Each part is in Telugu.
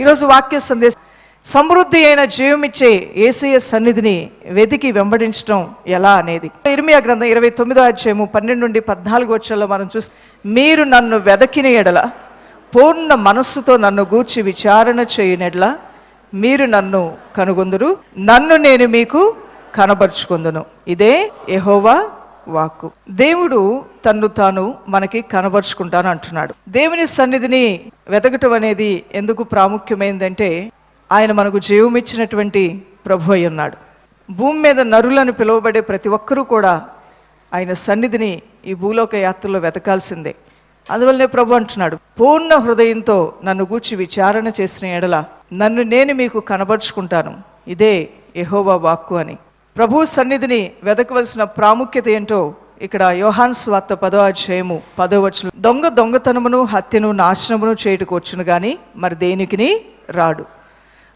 ఈరోజు వాక్య సందేశం సమృద్ధి అయిన జీవమిచ్చే ఏసయ సన్నిధిని వెతికి వెంబడించడం ఎలా అనేది. ఇర్మియా గ్రంథం ఇరవై తొమ్మిదో అధ్యాయము పన్నెండు నుండి పద్నాలుగు వచ్చల్లో మనం చూస్తే మీరు నన్ను వెదకిన ఎడల పూర్ణ మనస్సుతో నన్ను గూర్చి విచారణ చేయనెడల మీరు నన్ను కనుగొందురు నన్ను నేను మీకు కనబరుచుకుందును. ఇదే ఎహోవా వాక్కు. దేవుడు తన్ను తాను మనకి కనబరుచుకుంటాను అంటున్నాడు. దేవుని సన్నిధిని వెతకటం అనేది ఎందుకు ప్రాముఖ్యమైందంటే ఆయన మనకు జీవమిచ్చినటువంటి ప్రభు అయి ఉన్నాడు. భూమి మీద నరులను పిలువబడే ప్రతి ఒక్కరూ కూడా ఆయన సన్నిధిని ఈ భూలోక యాత్రలో వెతకాల్సిందే. అందువల్లనే ప్రభు అంటున్నాడు పూర్ణ హృదయంతో నన్ను గూర్చి విచారణ చేసిన ఎడల నన్ను నేను మీకు కనబరుచుకుంటాను. ఇదే ఎహోవా వాక్కు అని. ప్రభు సన్నిధిని వెతకవలసిన ప్రాముఖ్యత ఏంటో ఇక్కడ యోహాన్ స్వార్త పదో అధ్యాయము పదో వచనం. దొంగ దొంగతనమును హత్యను నాశనమును చేయుటకు వచ్చును గాని మరి దేనికిని? రాడు.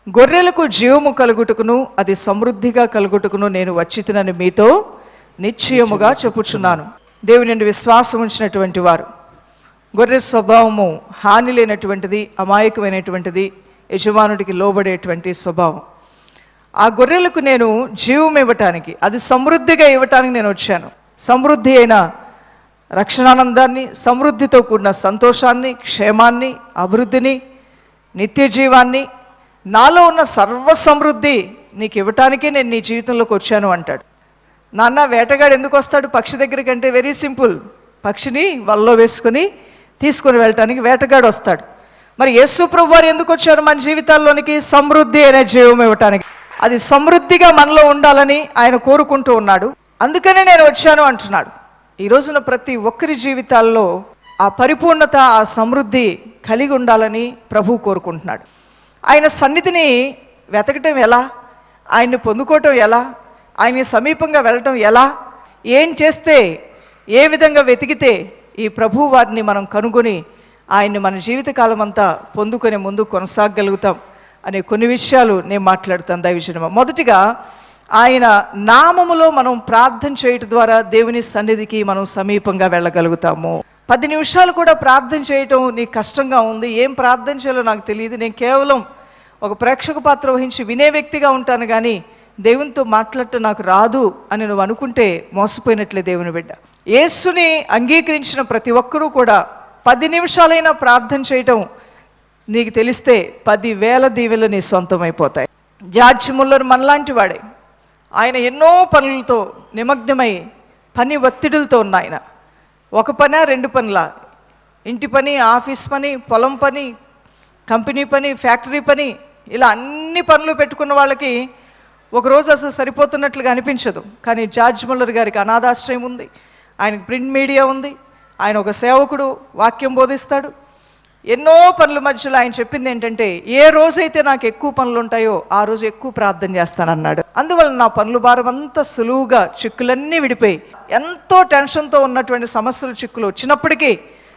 గొర్రెలకు జీవము కలుగుటకును అది సమృద్ధిగా కలుగుటకును నేను వచ్చితినని మీతో నిశ్చయముగా చెప్పుచున్నాను. దేవుని నుండి విశ్వాసం ఉంచినటువంటి వారు. గొర్రె స్వభావము హాని లేనటువంటిది అమాయకమైనటువంటిది యజమానుడికి లోబడేటువంటి స్వభావం. ఆ గొర్రెలకు నేను జీవం ఇవ్వటానికి అది సమృద్ధిగా ఇవ్వటానికి నేను వచ్చాను. సమృద్ధి అయిన రక్షణానందాన్ని సమృద్ధితో కూడిన సంతోషాన్ని క్షేమాన్ని అభివృద్ధిని నిత్య జీవాన్ని నాలో ఉన్న సర్వ సమృద్ధి నీకు ఇవ్వటానికే నేను నీ జీవితంలోకి వచ్చాను అంటాడు. నాన్న వేటగాడు ఎందుకు వస్తాడు? పక్షి దగ్గరికి అంటే వెరీ సింపుల్. పక్షిని వల్లో వేసుకుని తీసుకుని వెళ్ళటానికి వేటగాడు వస్తాడు. మరి యేసు ప్రభు వారు ఎందుకు వచ్చారు మన జీవితాల్లోనికి? సమృద్ధి అనే జీవం ఇవ్వటానికి. అది సమృద్ధిగా మనలో ఉండాలని ఆయన కోరుకుంటూ ఉన్నాడు. అందుకనే నేను వచ్చాను అంటున్నాడు. ఈ రోజున ప్రతి ఒక్కరి జీవితాల్లో ఆ పరిపూర్ణత ఆ సమృద్ధి కలిగి ఉండాలని ప్రభు కోరుకుంటున్నాడు. ఆయన సన్నిధిని వెతకటం ఎలా? ఆయన్ని పొందుకోవటం ఎలా? ఆయన సమీపంగా వెళ్ళటం ఎలా? ఏం చేస్తే ఏ విధంగా వెతికితే ఈ ప్రభు వారిని మనం కనుగొని ఆయన్ని మన జీవితకాలం అంతా పొందుకొని ముందు కొనసాగలుగుతాం అనే కొన్ని విషయాలు నేను మాట్లాడుతాను దైవజనమ. మొదటిగా ఆయన నామములో మనం ప్రార్థన చేయటం ద్వారా దేవుని సన్నిధికి మనం సమీపంగా వెళ్ళగలుగుతాము. పది నిమిషాలు కూడా ప్రార్థన చేయటం నీకు కష్టంగా ఉంది ఏం ప్రార్థన చేయాలో నాకు తెలియదు. నేను కేవలం ఒక ప్రేక్షక పాత్ర వహించి వినే వ్యక్తిగా ఉంటాను కానీ దేవునితో మాట్లాడటం నాకు రాదు అని నువ్వు అనుకుంటే మోసపోయినట్లే దేవుని బిడ్డ. యేసుని అంగీకరించిన ప్రతి ఒక్కరూ కూడా పది నిమిషాలైనా ప్రార్థన చేయటం నీకు తెలిస్తే పదివేల దీవెలు నీ సొంతమైపోతాయి. జార్జ్ ముల్లర్ మనలాంటి వాడే. ఆయన ఎన్నో పనులతో నిమగ్నమై పని ఒత్తిడులతో ఉన్న ఆయన. ఒక పని రెండు పనుల? ఇంటి పని ఆఫీస్ పని పొలం పని కంపెనీ పని ఫ్యాక్టరీ పని ఇలా అన్ని పనులు పెట్టుకున్న వాళ్ళకి ఒకరోజు అసలు సరిపోతున్నట్లుగా అనిపించదు. కానీ జార్జ్ ముల్లర్ గారికి అనాథాశ్రయం ఉంది. ఆయనకు ప్రింట్ మీడియా ఉంది. ఆయన ఒక సేవకుడు వాక్యం బోధిస్తాడు. ఎన్నో పనుల మధ్యలో ఆయన చెప్పింది ఏంటంటే ఏ రోజైతే నాకు ఎక్కువ పనులు ఉంటాయో ఆ రోజు ఎక్కువ ప్రార్థన చేస్తానన్నాడు. అందువల్ల నా పనుల భారం అంతా సులువుగా చిక్కులన్నీ విడిపోయి ఎంతో టెన్షన్తో ఉన్నటువంటి సమస్యలు చిక్కులు వచ్చినప్పటికీ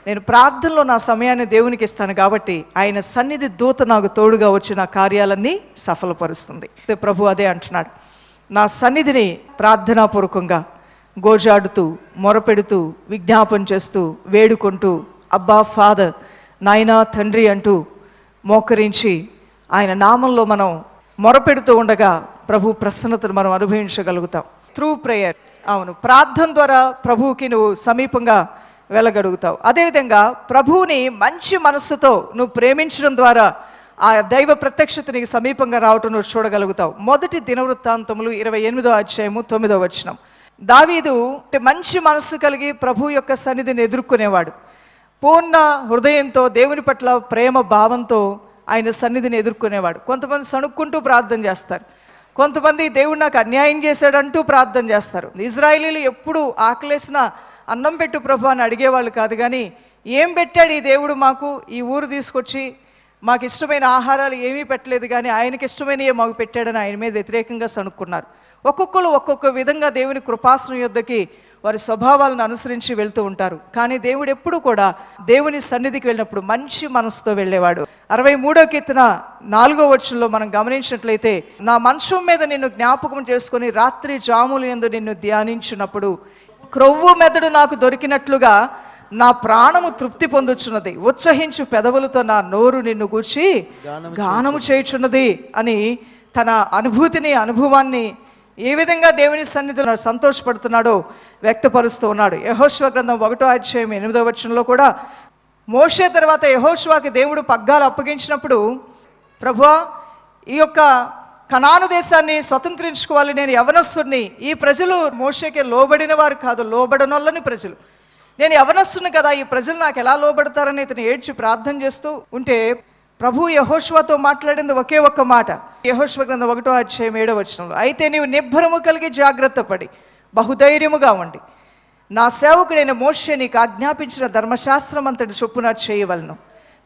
నేను ప్రార్థనలో నా సమయాన్ని దేవునికి ఇస్తాను కాబట్టి ఆయన సన్నిధి దూత నాకు తోడుగా వచ్చి నా కార్యాలన్నీ సఫలపరుస్తుంది. ప్రభు అదే అంటున్నాడు. నా సన్నిధిని ప్రార్థనాపూర్వకంగా గోజాడుతూ మొరపెడుతూ విజ్ఞాపన చేస్తూ వేడుకుంటూ అబ్బా ఫాదర్ నాయనా తండ్రి అంటూ మోకరించి ఆయన నామంలో మనం మొరపెడుతూ ఉండగా ప్రభు ప్రసన్నతను మనం అనుభవించగలుగుతాం. త్రూ ప్రేయర్ అవును. ప్రార్థన ద్వారా ప్రభువుకి నువ్వు సమీపంగా వెళ్ళగలుగుతావు. అదేవిధంగా ప్రభువుని మంచి మనస్సుతో నువ్వు ప్రేమించడం ద్వారా ఆ దైవ ప్రత్యక్షత నీకు సమీపంగా రావటం నువ్వు చూడగలుగుతావు. మొదటి దినవృత్తాంతములు ఇరవై ఎనిమిదో అధ్యాయము తొమ్మిదో వచనం. దావీదు మంచి మనస్సు కలిగి ప్రభు యొక్క సన్నిధిని ఎదుర్కొనేవాడు. పూర్ణ హృదయంతో దేవుని పట్ల ప్రేమ భావంతో ఆయన సన్నిధిని ఎదుర్కొనేవాడు. కొంతమంది సణుక్కుంటూ ప్రార్థన చేస్తారు. కొంతమంది దేవుడు నాకు అన్యాయం చేశాడంటూ ప్రార్థన చేస్తారు. ఇజ్రాయిలీలు ఎప్పుడు ఆకలేసిన అన్నం పెట్టు ప్రభు అని అడిగేవాళ్ళు కాదు కానీ ఏం పెట్టాడు ఈ దేవుడు మాకు? ఈ ఊరు తీసుకొచ్చి మాకు ఇష్టమైన ఆహారాలు ఏమీ పెట్టలేదు కానీ ఆయనకి ఇష్టమైనవి మాకు పెట్టాడని ఆయన మీద వ్యతిరేకంగా సణుక్కున్నారు. ఒక్కొక్కరు ఒక్కొక్క విధంగా దేవుని కృపాసనం యొద్దకి వారి స్వభావాలను అనుసరించి వెళ్తూ ఉంటారు. కానీ దేవుడు ఎప్పుడు కూడా దేవుని సన్నిధికి వెళ్ళినప్పుడు మంచి మనసుతో వెళ్ళేవాడు. అరవై మూడో కీర్తన నాలుగో వచ్చంలో మనం గమనించినట్లయితే నా మంచం మీద నిన్ను జ్ఞాపకం చేసుకొని రాత్రి జాములు ఎందు నిన్ను ధ్యానించినప్పుడు క్రొవ్వు మెదడు నాకు దొరికినట్లుగా నా ప్రాణము తృప్తి పొందుచున్నది. ఉత్సహించు పెదవులతో నా నోరు నిన్ను గూర్చి గానము గానము చేయుచున్నది అని తన అనుభూతిని అనుభవాన్ని ఏ విధంగా దేవుని సన్నిధిలో సంతోషపడుతున్నాడో వ్యక్తపరుస్తూ ఉన్నాడు. యహోశ్వ గ్రంథం ఒకటో అధ్యాయం ఎనిమిదో వచనంలో కూడా మోషే తర్వాత యహోశ్వాకి దేవుడు పగ్గాలు అప్పగించినప్పుడు ప్రభువా ఈ యొక్క కనాను దేశాన్ని స్వతంత్రించుకోవాలి. నేను యవనస్తుని ఈ ప్రజలు మోషేకే లోబడిన వారు కాదు. లోబడనొల్లని ప్రజలు. నేను యవనస్తుని కదా. ఈ ప్రజలు నాకు ఎలా లోబడతారని ఇతను ఏడ్చి ప్రార్థన చేస్తూ ఉంటే ప్రభు యహోష్వాతో మాట్లాడింది ఒకే ఒక్క మాట. యహోష్వ గ్రంథం ఒకటో అధ్యాయం ఏడో వచనంలో అయితే నీవు నిబ్బరము కలిగి జాగ్రత్త పడి. బహుధైర్యముగా ఉండి నా సేవకుడైన మోషే నీకు ఆజ్ఞాపించిన ధర్మశాస్త్రం అంతటి చొప్పున చేయవలను.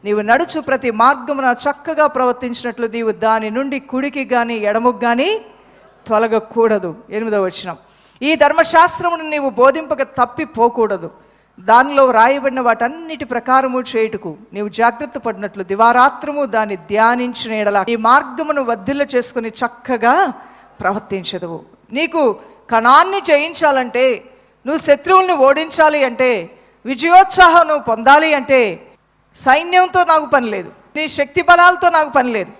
నీవు నడుచు ప్రతి మార్గమున చక్కగా ప్రవర్తించినట్లు నీవు దాని నుండి కుడికి కానీ ఎడముకు కానీ తొలగకూడదు. ఎనిమిదో వచనం. ఈ ధర్మశాస్త్రమును నీవు బోధింపక తప్పిపోకూడదు. దానిలో రాయబడిన వాటన్నిటి ప్రకారము చేయుటకు నీవు జాగ్రత్త పడినట్లు దివారాత్రము దాన్ని ధ్యానించిన ఎడల ఈ మార్గమును వద్దిల్ల చేసుకుని చక్కగా ప్రవర్తించదువు. నీకు కణాన్ని జయించాలంటే నువ్వు శత్రువుల్ని ఓడించాలి అంటే విజయోత్సాహం నువ్వు పొందాలి అంటే సైన్యంతో నాకు పని లేదు. నీ శక్తి బలాలతో నాకు పని లేదు.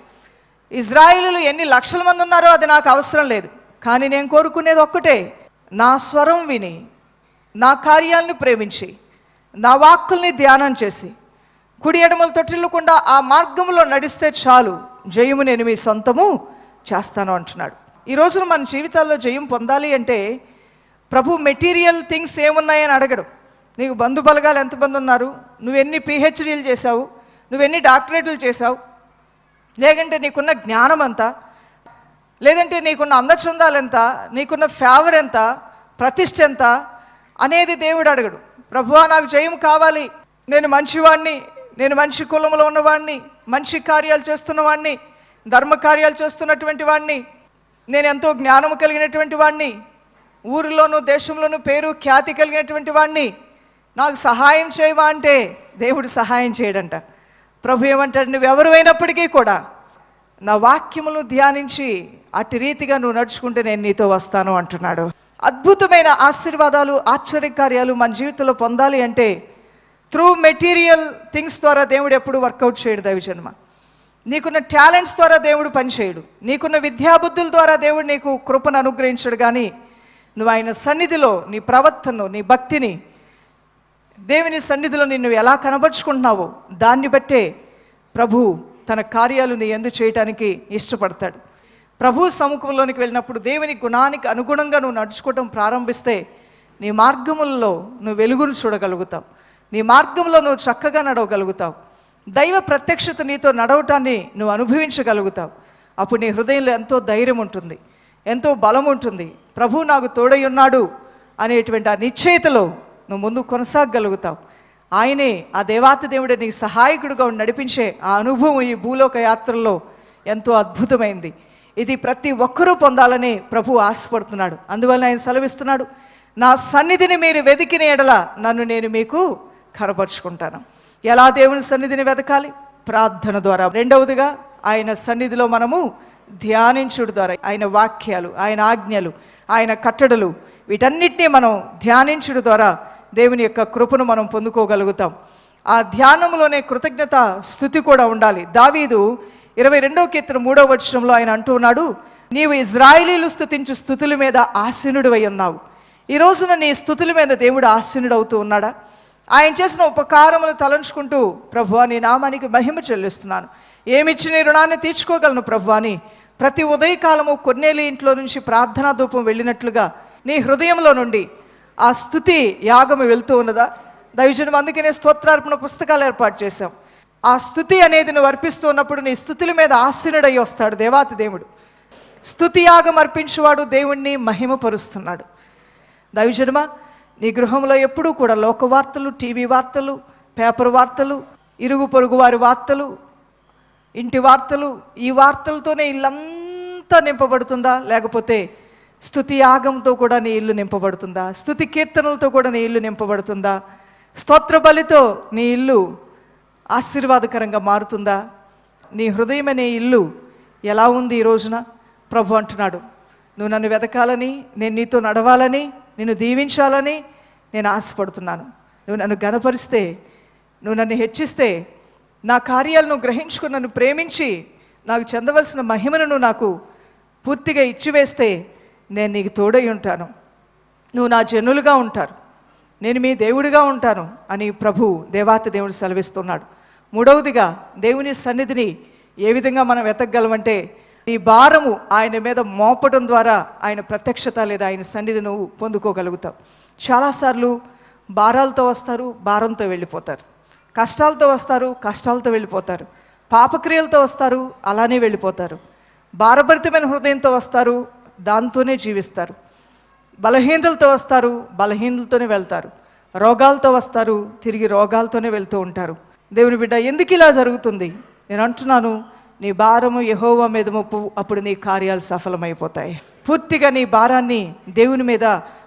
ఇజ్రాయిలు ఎన్ని లక్షల మంది ఉన్నారో అది నాకు అవసరం లేదు. కానీ నేను కోరుకునేది ఒక్కటే. నా స్వరం విని నా కార్యాలను ప్రేమించి నా వాక్కుల్ని ధ్యానం చేసి కుడి ఎడమలు తొట్టిల్లకుండా ఆ మార్గంలో నడిస్తే చాలు. జయము నేను మీ సొంతము చేస్తాను అంటున్నాడు. ఈ రోజున మన జీవితాల్లో జయం పొందాలి అంటే ప్రభు మెటీరియల్ థింగ్స్ ఏమున్నాయని అడగడు. నీకు బంధు బలగాలు ఎంతమంది ఉన్నారు? నువ్వెన్ని పిహెచ్డీలు చేశావు? నువ్వెన్ని డాక్టరేట్లు చేశావు? లేదంటే నీకున్న జ్ఞానం ఎంత? లేదంటే నీకున్న అందచందాలు ఎంత? నీకున్న ఫేవర్ ఎంత? ప్రతిష్ట ఎంత? అనేది దేవుడు అడగడు. ప్రభువా నాకు జయం కావాలి. నేను మంచివాణ్ణి. నేను మంచి కులంలో ఉన్నవాణ్ణి. మంచి కార్యాలు చేస్తున్నవాణ్ణి. ధర్మ కార్యాలు చేస్తున్నటువంటి వాణ్ణి. నేను ఎంతో జ్ఞానము కలిగినటువంటి వాణ్ణి. ఊరిలోనూ దేశంలోనూ పేరు ఖ్యాతి కలిగినటువంటి వాణ్ణి. నాకు సహాయం చేయవా అంటే దేవుడు సహాయం చేయడంట. ప్రభు ఏమంటాడు నువ్వు ఎవరు అయినప్పటికీ కూడా నా వాక్యములను ధ్యానించి అటు రీతిగా నువ్వు నడుచుకుంటే నేను నీతో వస్తాను అంటున్నాడు. అద్భుతమైన ఆశీర్వాదాలు ఆశ్చర్యకార్యాలు మన జీవితంలో పొందాలి అంటే త్రూ మెటీరియల్ థింగ్స్ ద్వారా దేవుడు ఎప్పుడు వర్కౌట్ చేయడు దైవజన్మ. నీకున్న టాలెంట్స్ ద్వారా దేవుడు పనిచేయడు. నీకున్న విద్యాబుద్ధుల ద్వారా దేవుడు నీకు కృపను అనుగ్రహించడు కానీ నువ్వు ఆయన సన్నిధిలో నీ ప్రవర్తనను నీ భక్తిని దేవుని సన్నిధిలో నిన్ను ఎలా కనబరుచుకుంటున్నావో దాన్ని బట్టే ప్రభు తన కార్యాలు నీ ఎందు చేయటానికి ఇష్టపడతాడు. ప్రభు సముఖంలోనికి వెళ్ళినప్పుడు దేవుని గుణానికి అనుగుణంగా నువ్వు నడుచుకోవటం ప్రారంభిస్తే నీ మార్గములలో నువ్వు వెలుగును చూడగలుగుతావు. నీ మార్గంలో నువ్వు చక్కగా నడవగలుగుతావు. దైవ ప్రత్యక్షత నీతో నడవటాన్ని నువ్వు అనుభవించగలుగుతావు. అప్పుడు నీ హృదయంలో ఎంతో ధైర్యం ఉంటుంది ఎంతో బలం ఉంటుంది. ప్రభు నాకు తోడై ఉన్నాడు అనేటువంటి ఆ నిశ్చయితలో నువ్వు ముందు కొనసాగగలుగుతావు. ఆయనే ఆ దేవాతి దేవుడే నీకు సహాయకుడిగా నడిపించే ఆ అనుభవం ఈ భూలోక యాత్రలో ఎంతో అద్భుతమైంది. ఇది ప్రతి ఒక్కరూ పొందాలని ప్రభు ఆశపడుతున్నాడు. అందువల్ల ఆయన సెలవిస్తున్నాడు నా సన్నిధిని మీరు వెదికిన ఎడల నన్ను నేను మీకు కనపరుచుకుంటాను. ఎలా దేవుని సన్నిధిని వెతకాలి? ప్రార్థన ద్వారా. రెండవదిగా ఆయన సన్నిధిలో మనము ధ్యానించుడు ద్వారా. ఆయన వాక్యాలు ఆయన ఆజ్ఞలు ఆయన కట్టడలు వీటన్నిటినీ మనం ధ్యానించుడు ద్వారా దేవుని యొక్క కృపను మనం పొందుకోగలుగుతాం. ఆ ధ్యానంలోనే కృతజ్ఞత స్థుతి కూడా ఉండాలి. దావీదు ఇరవై రెండవ కీర్తన మూడవ వచనంలో ఆయన అంటూ ఉన్నాడు నీవు ఇజ్రాయిలీలు స్థుతించు స్థుతుల మీద ఆసీనుడు అయి ఉన్నావు. ఈ రోజున నీ స్థుతుల మీద దేవుడు ఆసీనుడు అవుతూ ఉన్నాడా? ఆయన చేసిన ఉపకారములు తలంచుకుంటూ ప్రభు నీ నామానికి మహిమ చెల్లిస్తున్నాను. ఏమిచ్చి నీ రుణాన్ని తీర్చుకోగలను ప్రభు అని ప్రతి ఉదయకాలము కొన్నేలి ఇంట్లో నుంచి ప్రార్థనా ధూపం వెళ్ళినట్లుగా నీ హృదయంలో నుండి ఆ స్థుతి యాగము వెళ్తూ ఉన్నదా? దైవజనం అందుకనే స్తోత్రార్పణ పుస్తకాలు ఏర్పాటు చేశాం. ఆ స్థుతి అనేది నువ్వు అర్పిస్తూ ఉన్నప్పుడు నీ స్థుతుల మీద ఆశీనుడై వస్తాడు దేవాతి దేవుడు. స్థుతి యాగం అర్పించువాడు దేవుణ్ణి మహిమపరుస్తున్నాడు. దైవజనమ నీ గృహంలో ఎప్పుడూ కూడా లోక వార్తలు టీవీ వార్తలు పేపర్ వార్తలు ఇరుగు పొరుగు వారి వార్తలు ఇంటి వార్తలు ఈ వార్తలతోనే ఇల్లంతా నింపబడుతుందా? లేకపోతే స్థుతి యాగంతో కూడా నీ ఇల్లు నింపబడుతుందా? స్థుతి కీర్తనలతో కూడా నీ ఇల్లు నింపబడుతుందా? స్తోత్ర బలితో నీ ఇల్లు ఆశీర్వాదకరంగా మారుతుందా? నీ హృదయమనే ఇల్లు ఎలా ఉంది ఈ రోజున? ప్రభు అంటున్నాడు నువ్వు నన్ను వెతకాలని నేను నీతో నడవాలని నిన్ను దీవించాలని నేను ఆశపడుతున్నాను. నువ్వు నన్ను గనపరిస్తే నువ్వు నన్ను హెచ్చిస్తే నా కార్యాలను గ్రహించుకుని నన్ను ప్రేమించి నాకు చెందవలసిన మహిమను నువ్వు నాకు పూర్తిగా ఇచ్చివేస్తే నేను నీకు తోడై ఉంటాను. నువ్వు నా జనులుగా ఉంటారు. నేను మీ దేవుడిగా ఉంటాను అని ప్రభు దేవాత దేవుడు సెలవిస్తున్నాడు. మూడవదిగా దేవుని సన్నిధిని ఏ విధంగా మనం వెతకగలమంటే ఈ భారము ఆయన మీద మోపడం ద్వారా ఆయన ప్రత్యక్షత లేదా ఆయన సన్నిధి నువ్వు పొందుకోగలుగుతావు. చాలాసార్లు భారాలతో వస్తారు భారంతో వెళ్ళిపోతారు. కష్టాలతో వస్తారు కష్టాలతో వెళ్ళిపోతారు. పాపక్రియలతో వస్తారు అలానే వెళ్ళిపోతారు. భారభరితమైన హృదయంతో వస్తారు దాంతోనే జీవిస్తారు. బలహీనతలతో వస్తారు బలహీనతలతోనే వెళ్తారు. రోగాలతో వస్తారు తిరిగి రోగాలతోనే వెళ్తూ ఉంటారు. దేవుని బిడ్డ ఎందుకు ఇలా జరుగుతుంది? నేను అంటున్నాను నీ భారము యహోవా మీద మోపు అప్పుడు నీ కార్యాలు సఫలమైపోతాయి. పూర్తిగా నీ భారాన్ని దేవుని మీద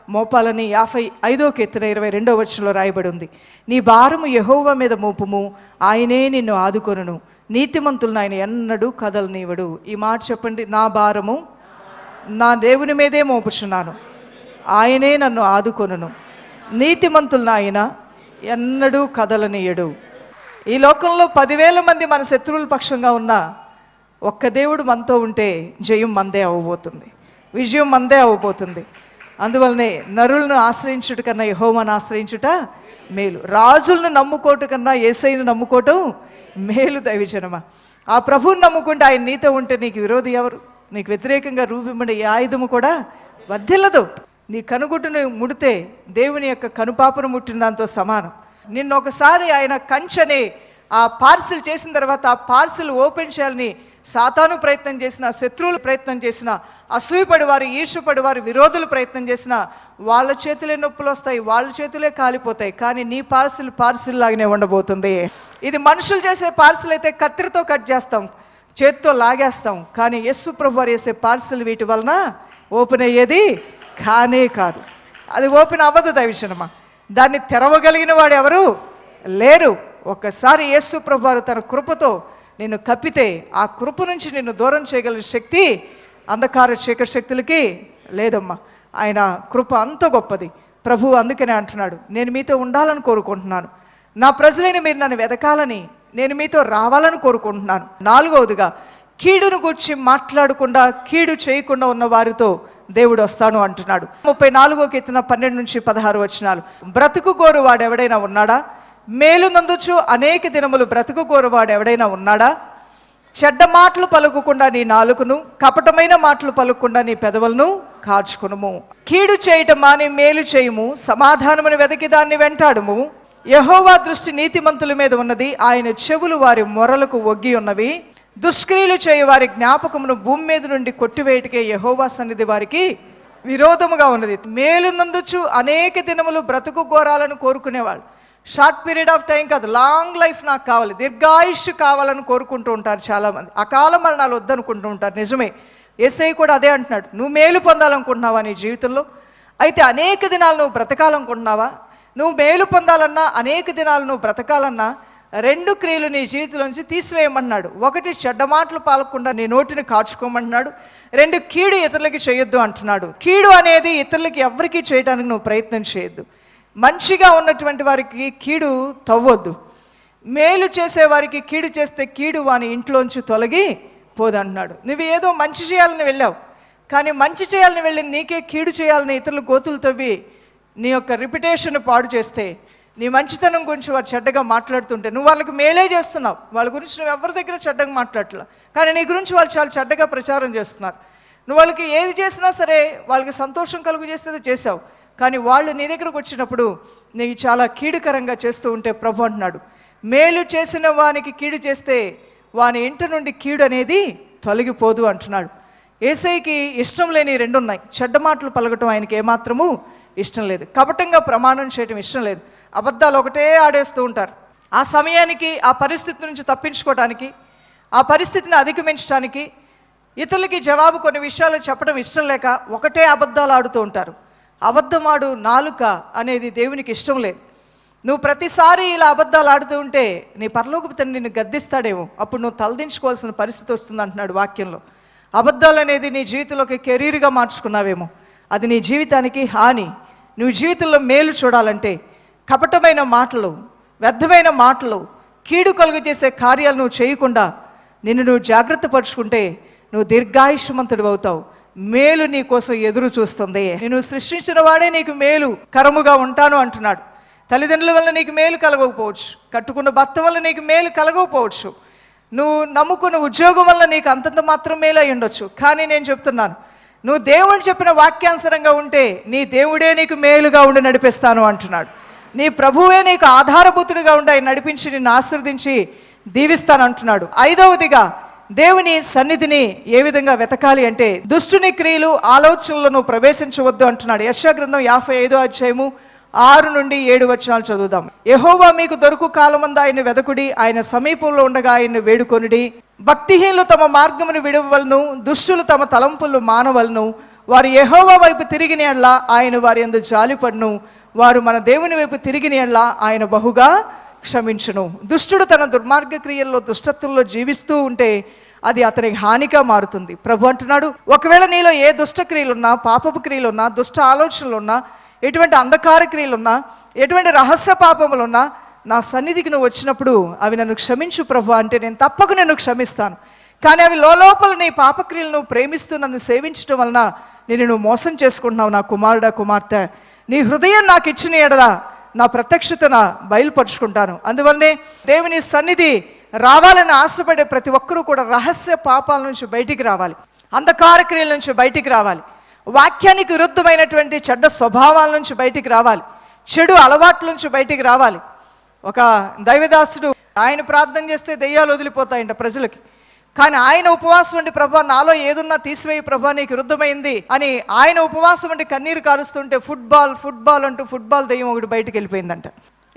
మోపాలని యాభై ఐదో కీర్తన ఇరవై రెండో వచ్చంలో రాయబడి ఉంది నీ భారము యహోవ మీద మోపుము ఆయనే నిన్ను ఆదుకొనును. నీతిమంతులను ఆయన ఎన్నడూ కదలనివ్వడు ఈ మాట చెప్పండి నా భారము నా దేవుని మీదే మోపుచున్నాను. ఆయనే నన్ను ఆదుకొనును. నీతిమంతులను ఆయన ఎన్నడూ కదలనీయడు. ఈ లోకంలో పదివేల మంది మన శత్రువుల పక్షంగా ఉన్నా ఒక్క దేవుడు మనతో ఉంటే జయం మందే అవ్వబోతుంది. విజయం మందే అవ్వబోతుంది. అందువల్లనే నరులను ఆశ్రయించుట కన్నా యెహోవాను ఆశ్రయించుట మేలు. రాజులను నమ్ముకోవటం కన్నా ఏసైను నమ్ముకోవటం మేలు దైవజనమా. ఆ ప్రభువుని నమ్ముకుంటే ఆయన నీతో ఉంటే నీకు విరోధి ఎవరు? నీకు వ్యతిరేకంగా రూపిమ్మడి ఏ ఆయుధము కూడా వర్ధిల్లదు. నీ కనుగుట్టును ముడితే దేవుని యొక్క కనుపాపను ముట్టిన దాంతో సమానం. నిన్న ఒకసారి ఆయన కంచెని ఆ పార్సిల్ చేసిన తర్వాత ఆ పార్సిల్ ఓపెన్ చేయాలని సాతాను ప్రయత్నం చేసిన శత్రువులు ప్రయత్నం చేసిన అసూయపడి వారు ఈర్షపడి వారు విరోధులు ప్రయత్నం చేసిన వాళ్ళ చేతులే నొప్పులు వస్తాయి వాళ్ళ చేతులే కాలిపోతాయి కానీ నీ పార్సిల్ పార్సిల్ లాగానే ఉండబోతుంది. ఇది మనుషులు చేసే పార్సిల్ అయితే కత్తిరితో కట్ చేస్తాం చేత్తో లాగేస్తాం కానీ యస్సు ప్రభు వారు వేసే పార్సిల్ వీటి వలన ఓపెన్ అయ్యేది కానే కాదు. అది ఓపెన్ అవ్వదు దయవిషణమా దాన్ని తెరవగలిగిన వాడు ఎవరు? లేరు. ఒక్కసారి యేసు ప్రభు వారు తన కృపతో నిన్ను కప్పితే ఆ కృప నుంచి నిన్ను దూరం చేయగలిగిన శక్తి అంధకార చీకటి శక్తులకి లేదమ్మా. ఆయన కృప అంత గొప్పది. ప్రభు అందుకనే అంటున్నాడు నేను మీతో ఉండాలని కోరుకుంటున్నాను. నా ప్రజలైన మీరు నన్ను వెదకాలని నేను మీతో రావాలని కోరుకుంటున్నాను. నాలుగవదిగా కీడును గురించి మాట్లాడకుండా కీడు చేయకుండా ఉన్న వారితో దేవుడు వస్తాను అంటున్నాడు. ముప్పై నాలుగో కీర్తన పన్నెండు నుంచి పదహారు వచనాలు. బ్రతుకు కోరు వాడెవడైనా ఉన్నాడా? మేలు నందుచు అనేక దినములు బ్రతుకు కోరువాడు ఎవడైనా ఉన్నాడా? చెడ్డ మాటలు పలుకుకుండా నీ నాలుకను కపటమైన మాటలు పలుకుండా నీ పెదవులను కాచుకునుము. కీడు చేయటం మాని మేలు చేయుము సమాధానమును వెతికి దాన్ని వెంటాడుము. యహోవా దృష్టి నీతిమంతుల మీద ఉన్నది ఆయన చెవులు వారి మొరలకు ఒగ్గి ఉన్నవి. దుష్క్రియలు చేయు వారి జ్ఞాపకమును భూమి మీద నుండి కొట్టివేయటకే యహోవా సన్నిధి వారికి విరోధముగా ఉన్నది. మేలు నందుచు అనేక దినములు బ్రతుకు కోరాలను కోరుకునేవాళ్ళు షార్ట్ పీరియడ్ ఆఫ్ టైం కాదు లాంగ్ లైఫ్ నాకు కావాలి. దీర్ఘాయుష్ కావాలని కోరుకుంటూ ఉంటారు చాలామంది. అకాల మరణాలు వద్దనుకుంటూ ఉంటారు. నిజమే. ఎస్ఐ కూడా అదే అంటున్నాడు. నువ్వు మేలు పొందాలనుకుంటున్నావా నీ జీవితంలో? అయితే అనేక దినాలు నువ్వు బ్రతకాలనుకుంటున్నావా? నువ్వు మేలు పొందాలన్నా అనేక దినాలు నువ్వు బ్రతకాలన్నా రెండు క్రియలు నీ జీవితంలోంచి తీసివేయమన్నాడు. ఒకటి చెడ్డ మాటలు పాలకుండా నీ నోటిని కాచుకోమంటున్నాడు రెండు కీడు ఇతరులకి చేయొద్దు అంటున్నాడు. కీడు అనేది ఇతరులకి ఎవరికీ చేయడానికి నువ్వు ప్రయత్నం చేయొద్దు. మంచిగా ఉన్నటువంటి వారికి కీడు తవ్వొద్దు. మేలు చేసేవారికి కీడు చేస్తే కీడు వాని ఇంట్లోంచి తొలగి పోదంటున్నాడు నువ్వు ఏదో మంచి చేయాలని వెళ్ళావు. కానీ మంచి చేయాలని వెళ్ళి నీకే కీడు చేయాలని ఇతరులు గోతులు తవ్వి నీ యొక్క రిపిటేషన్ పాడు చేస్తే నీ మంచితనం గురించి వారు చెడ్డగా మాట్లాడుతుంటే నువ్వు వాళ్ళకి మేలే చేస్తున్నావు. వాళ్ళ గురించి నువ్వు ఎవరి దగ్గర చెడ్డగా మాట్లాడట్లా? కానీ నీ గురించి వాళ్ళు చాలా చెడ్డగా ప్రచారం చేస్తున్నారు. నువ్వు వాళ్ళకి ఏది చేసినా సరే వాళ్ళకి సంతోషం కలుగు చేస్తే చేసావు. కానీ వాళ్ళు నీ దగ్గరకు వచ్చినప్పుడు నీకు చాలా కీడుకరంగా చేస్తూ ఉంటే ప్రభు అంటున్నాడు. మేలు చేసిన వానికి కీడు చేస్తే వాని ఇంట నుండి కీడు అనేది తొలగిపోదు అంటున్నాడు. ఏసైకి ఇష్టం లేని రెండు ఉన్నాయి. చెడ్డ మాటలు పలకటం ఆయనకి ఏమాత్రము ఇష్టం లేదు. కపటంగా ప్రమాణం చేయటం ఇష్టం లేదు. అబద్ధాలు ఒకటే ఆడేస్తూ ఉంటారు. ఆ సమయానికి ఆ పరిస్థితి నుంచి తప్పించుకోవటానికి ఆ పరిస్థితిని అధిగమించడానికి ఇతరులకి జవాబు కొన్ని విషయాలు చెప్పడం ఇష్టం లేక ఒకటే అబద్ధాలు ఆడుతూ ఉంటారు. అబద్ధమాడు నాలుక అనేది దేవునికి ఇష్టం లేదు. నువ్వు ప్రతిసారి ఇలా అబద్ధాలు ఆడుతూ ఉంటే నీ పరలోకపు తండ్రి నిన్ను గద్దిస్తాడేమో. అప్పుడు నువ్వు తలదించుకోవాల్సిన పరిస్థితి వస్తుంది అంటున్నాడు వాక్యంలో. అబద్ధాలు అనేది నీ జీవితంలోకి కెరీర్గా మార్చుకున్నావేమో. అది నీ జీవితానికి హాని. నువ్వు జీవితంలో మేలు చూడాలంటే కపటమైన మాటలు వ్యర్థమైన మాటలు కీడు కలుగు చేసే కార్యాలు నువ్వు చేయకుండా నిన్ను నువ్వు జాగ్రత్త పరుచుకుంటే నువ్వు దీర్ఘాయుష్మంతుడు అవుతావు. మేలు నీ కోసం ఎదురు చూస్తుంది. నేను సృష్టించిన వాడే నీకు మేలు కరముగా ఉంటాను అంటున్నాడు. తల్లిదండ్రుల వల్ల నీకు మేలు కలగకపోవచ్చు. కట్టుకున్న భర్త వల్ల నీకు మేలు కలగకపోవచ్చు. నువ్వు నమ్ముకున్న ఉద్యోగం వల్ల నీకు అంతంత మాత్రం మేలు అయి ఉండొచ్చు. కానీ నేను చెప్తున్నాను నువ్వు దేవుడు చెప్పిన వాక్యానుసరంగా ఉంటే నీ దేవుడే నీకు మేలుగా ఉండి నడిపిస్తాను అంటున్నాడు. నీ ప్రభువే నీకు ఆధారభూతుడిగా ఉండి నడిపించి నిన్ను ఆశీర్దించి దీవిస్తాను అంటున్నాడు. ఐదవదిగా దేవుని సన్నిధిని ఏ విధంగా వెతకాలి అంటే దుష్టుని క్రియలు ఆలోచనలను ప్రవేశించవద్దు అంటున్నాడు. యశగ్రంథం యాభై ఐదో అధ్యాయము ఆరు నుండి ఏడు వచనాలు చదువుదాం. యహోవా మీకు దొరుకు కాలమంద ఆయన వెదకుడి ఆయన సమీపంలో ఉండగా ఆయన్ని వేడుకొనుడి. భక్తిహీనులు తమ మార్గమును విడవలను దుష్టులు తమ తలంపులు మానవలను. వారు యహోవా వైపు తిరిగిన ఎడ్ల ఆయన వారి యందు జాలిపడును. వారు మన దేవుని వైపు తిరిగిన ఎడ్ల ఆయన బహుగా క్షమించును. దుష్టుడు తన దుర్మార్గ క్రియల్లో దుష్టత్వంలో జీవిస్తూ ఉంటే అది అతనికి హానిగా మారుతుంది. ప్రభు అంటున్నాడు ఒకవేళ నీలో ఏ దుష్ట క్రియలున్నా పాపపు క్రియలున్నా దుష్ట ఆలోచనలున్నా ఎటువంటి అంధకార క్రియలున్నా ఎటువంటి రహస్య పాపములున్నా నా సన్నిధికి నువ్వు వచ్చినప్పుడు అవి నన్ను క్షమించు ప్రభు అంటే నేను తప్పక నిన్ను క్షమిస్తాను. కానీ అవి లోపల నీ పాపక్రియలను ప్రేమిస్తూ నన్ను సేవించడం వలన నేను నువ్వు మోసం చేసుకుంటున్నావు నా కుమారుడా కుమార్తె. నీ హృదయం నాకు ఇచ్చిన ఎడలా నా ప్రత్యక్షతన బయలుపరుచుకుంటాను. అందువల్లనే దేవుని సన్నిధి రావాలని ఆశపడే ప్రతి ఒక్కరూ కూడా రహస్య పాపాల నుంచి బయటికి రావాలి. అంధకార క్రియల నుంచి బయటికి రావాలి. వాక్యానికి విరుద్ధమైనటువంటి చెడ్డ స్వభావాల నుంచి బయటికి రావాలి. చెడు అలవాట్ల నుంచి బయటికి రావాలి. ఒక దైవదాసుడు ఆయన ప్రార్థన చేస్తే దెయ్యాలు వదిలిపోతాయంట ప్రజలకి. కానీ ఆయన ఉపవాసం ఉండి ప్రభా నాలో ఏదున్నా తీసివేయి ప్రభా నీకు విరుద్ధమైంది అని ఆయన ఉపవాసం ఉండి కన్నీరు కారుస్తుంటే ఫుట్బాల్ ఫుట్బాల్ అంటూ ఫుట్బాల్ దెయ్యం ఒకటి బయటికి వెళ్ళిపోయిందంట.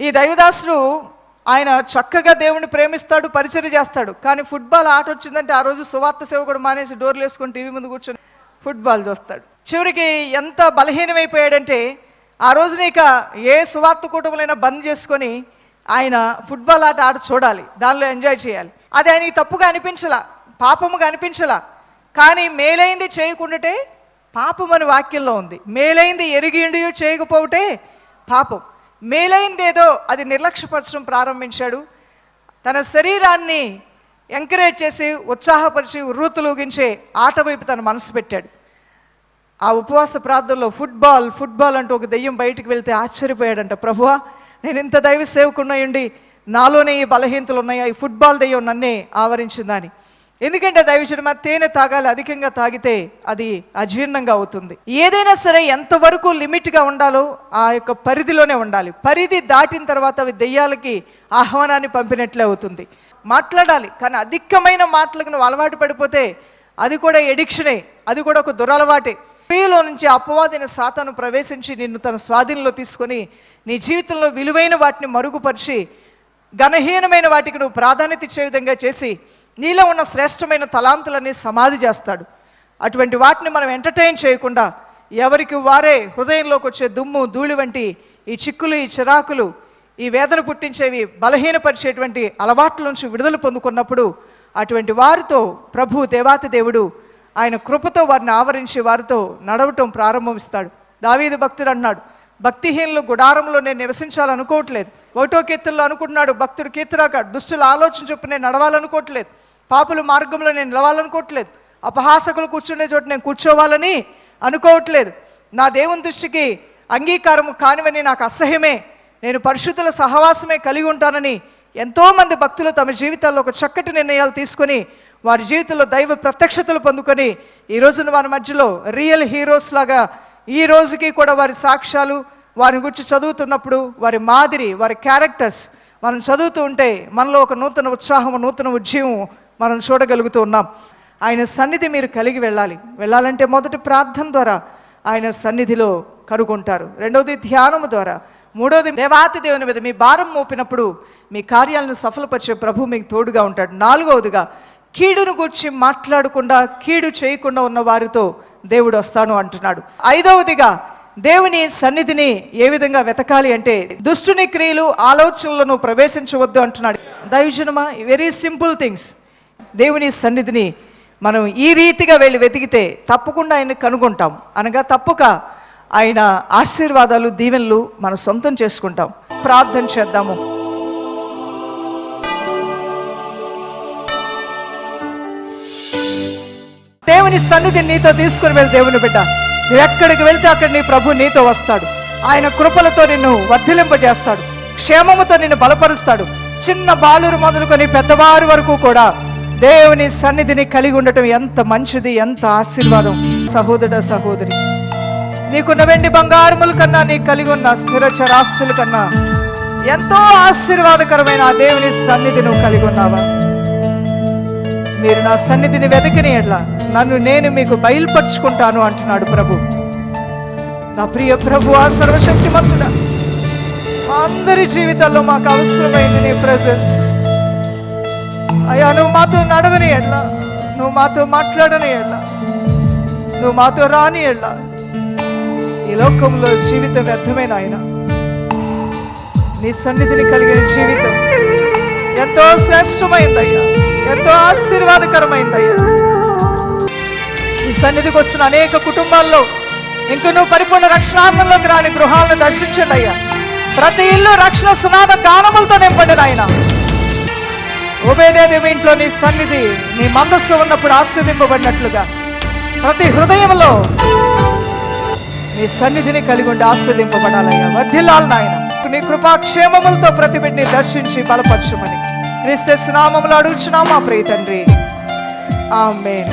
ఈ దైవదాసుడు ఆయన చక్కగా దేవుని ప్రేమిస్తాడు పరిచయం చేస్తాడు. కానీ ఫుట్బాల్ ఆట వచ్చిందంటే ఆ రోజు సువార్త సేవ కూడా మానేసి డోర్లు వేసుకొని టీవీ ముందు కూర్చొని ఫుట్బాల్ చూస్తాడు. చివరికి ఎంత బలహీనమైపోయాడంటే ఆ రోజున ఇక ఏ సువార్త కూటములైనా బంద్ చేసుకొని ఆయన ఫుట్బాల్ ఆట ఆట చూడాలి. దానిలో ఎంజాయ్ చేయాలి. అది ఆయనకి తప్పుగా అనిపించలా పాపముగా అనిపించలా. కానీ మేలైంది చేయకుండాటే పాపం అని వాక్యంలో ఉంది. మేలైంది ఎరిగిండి చేయకపోవటే పాపం. మేలైంది ఏదో అది నిర్లక్ష్యపరచడం ప్రారంభించాడు. తన శరీరాన్ని ఎంకరేజ్ చేసి ఉత్సాహపరిచి ఉర్రూతులూగించే ఆట వైపు తన మనసు పెట్టాడు. ఆ ఉపవాస ప్రార్థనలో ఫుట్బాల్ ఫుట్బాల్ అంటూ ఒక దెయ్యం బయటికి వెళ్తే ఆశ్చర్యపోయాడంట. ప్రభువా నేను ఇంత దైవ సేవకున్నాయండి నాలోనే ఈ బలహీనతలు ఉన్నాయా. ఈ ఫుట్బాల్ దెయ్యం నన్నే ఆవరించిందని. ఎందుకంటే దైవజనమ తేనె తాగాలి అధికంగా తాగితే అది అజీర్ణంగా అవుతుంది. ఏదైనా సరే ఎంతవరకు లిమిట్గా ఉండాలో ఆ యొక్క పరిధిలోనే ఉండాలి. పరిధి దాటిన తర్వాత అవి దెయ్యాలకి ఆహ్వానాన్ని పంపినట్లే అవుతుంది. మాట్లాడాలి కానీ అధికమైన మాటలకు నువ్వు అలవాటు పడిపోతే అది కూడా ఎడిక్షనే అది కూడా ఒక దురలవాటే. స్త్రీలో నుంచి అపవాదిన సాతాను ప్రవేశించి నిన్ను తన స్వాధీనంలో తీసుకొని నీ జీవితంలో విలువైన వాటిని మరుగుపరిచి ఘనహీనమైన వాటికి నువ్వు ప్రాధాన్యత ఇచ్చే విధంగా చేసి నీలో ఉన్న శ్రేష్టమైన తలాంతులన్నీ సమాధి చేస్తాడు. అటువంటి వాటిని మనం ఎంటర్టైన్ చేయకుండా ఎవరికి వారే హృదయంలోకి వచ్చే దుమ్ము ధూళి వంటి ఈ చిక్కులు ఈ చిరాకులు ఈ వేదన పుట్టించేవి బలహీనపరిచేటువంటి అలవాట్ల నుంచి విడుదల పొందుకున్నప్పుడు అటువంటి వారితో ప్రభు దేవాతి దేవుడు ఆయన కృపతో వారిని ఆవరించి వారితో నడవటం ప్రారంభమిస్తాడు. దావీదు భక్తుడు అన్నాడు భక్తిహీనులు గుడారంలో నేను నివసించాలనుకోవట్లేదు. ఒకటో కీర్తనలో అనుకుంటున్నాడు భక్తుడు కీర్తరాక దుష్టుల ఆలోచన చొప్పున నేను నడవాలనుకోవట్లేదు. పాపుల మార్గంలో నేను నిలవాలనుకోవట్లేదు. అపహాసకులు కూర్చునే చోట నేను కూర్చోవాలని అనుకోవట్లేదు. నా దేవుని దృష్టికి అంగీకారము కానివని నాకు అసహ్యమే. నేను పరిశుద్ధుల సహవాసమే కలిగి ఉంటానని ఎంతోమంది భక్తులు తమ జీవితాల్లో ఒక చక్కటి నిర్ణయాలు తీసుకొని వారి జీవితంలో దైవ ప్రత్యక్షతలు పొందుకొని ఈ రోజున వారి మధ్యలో రియల్ హీరోస్ లాగా ఈ రోజుకి కూడా వారి సాక్ష్యాలు వారి గురించి చదువుతున్నప్పుడు వారి మాదిరి వారి క్యారెక్టర్స్ మనం చదువుతూ ఉంటే మనలో ఒక నూతన ఉత్సాహం నూతన ఉద్యమం మనం చూడగలుగుతూ ఉన్నాం. ఆయన సన్నిధి మీరు కలిగి వెళ్ళాలి. వెళ్ళాలంటే మొదటి ప్రార్థన ద్వారా ఆయన సన్నిధిలో కనుగొంటారు. రెండవది ధ్యానము ద్వారా. మూడవది దేవాతి దేవుని మీద మీ భారం మోపినప్పుడు మీ కార్యాలను సఫలపరిచే ప్రభు మీకు తోడుగా ఉంటాడు. నాలుగవదిగా కీడును గూర్చి మాట్లాడకుండా కీడు చేయకుండా ఉన్న వారితో దేవుడు వస్తాను అంటున్నాడు. ఐదవదిగా దేవుని సన్నిధిని ఏ విధంగా వెతకాలి అంటే దుష్టుని క్రియలు ఆలోచనలను ప్రవేశించవద్దు అంటున్నాడు. దైవజనమా వెరీ సింపుల్ థింగ్స్ దేవుని సన్నిధిని మనం ఈ రీతిగా వెళ్ళి వెతికితే తప్పకుండా ఆయన కనుగొంటాం. అనగా తప్పక ఆయన ఆశీర్వాదాలు దీవెనలు మనం సొంతం చేసుకుంటాం. ప్రార్థన చేద్దాము. దేవుని సన్నిధి నీతో తీసుకుని వెళ్ళి దేవుని బిడ్డ. నువ్వు ఎక్కడికి వెళ్తే అక్కడ నీ ప్రభు నీతో వస్తాడు. ఆయన కృపలతో నిన్ను వర్ధిలింపజేస్తాడు. క్షేమముతో నిన్ను బలపరుస్తాడు. చిన్న బాలురు మొదలుకొని పెద్దవారి వరకు కూడా దేవుని సన్నిధిని కలిగి ఉండటం ఎంత మంచిది ఎంత ఆశీర్వాదం. సహోదర సహోదరి నీకున్న వెండి బంగారముల కన్నా నీకు కలిగి ఉన్న స్థిర చరాస్తుల కన్నా ఎంతో ఆశీర్వాదకరమైన ఆ దేవుని సన్నిధి నువ్వు కలిగి ఉన్నావా? మీరు నా సన్నిధిని వెతకిని ఎట్లా నన్ను నేను మీకు బయలుపరుచుకుంటాను అంటున్నాడు ప్రభు. నా ప్రియ ప్రభు ఆ సర్వశక్తిమంతుడా మా అందరి జీవితాల్లో మాకు అవసరమైంది నీ ప్రజెన్స్ అయ్యా నువ్వు మాతో నడవని ఎట్లా నువ్వు మాతో మాట్లాడని ఎట్లా నువ్వు మాతో రాని ఎట్లా ఈ లోకంలో జీవితం వ్యర్థమైన ఆయన. నీ సన్నిధిని కలిగిన జీవితం ఎంతో శ్రేష్టమైందయ్యా. ఎంతో ఆశీర్వాదకరమైందయ్యా. ఈ సన్నిధికి వస్తున్న అనేక కుటుంబాల్లో ఇంకనూ పరిపూర్ణ రక్షణార్థంలోకి రాని గృహాలను దర్శించండి అయ్యా ప్రతి ఇల్లు రక్షణ సునాద గానములతో నింపండి ఆయన. ఉభయదేవి ఇంట్లో నీ సన్నిధి నీ మందస్సు ఉన్నప్పుడు ఆస్వాదింపబడినట్లుగా ప్రతి హృదయంలో నీ సన్నిధిని కలిగి ఉండి ఆస్వాదింపబడాలయ్యా వర్ధిల్లాలి నాయన నీ కృపాక్షేమములతో ప్రతిబిడ్ని దర్శించి బలపరచమని. క్రీస్తు నామములు అడుగుచున్నామా ప్రియ తండ్రి. ఆమె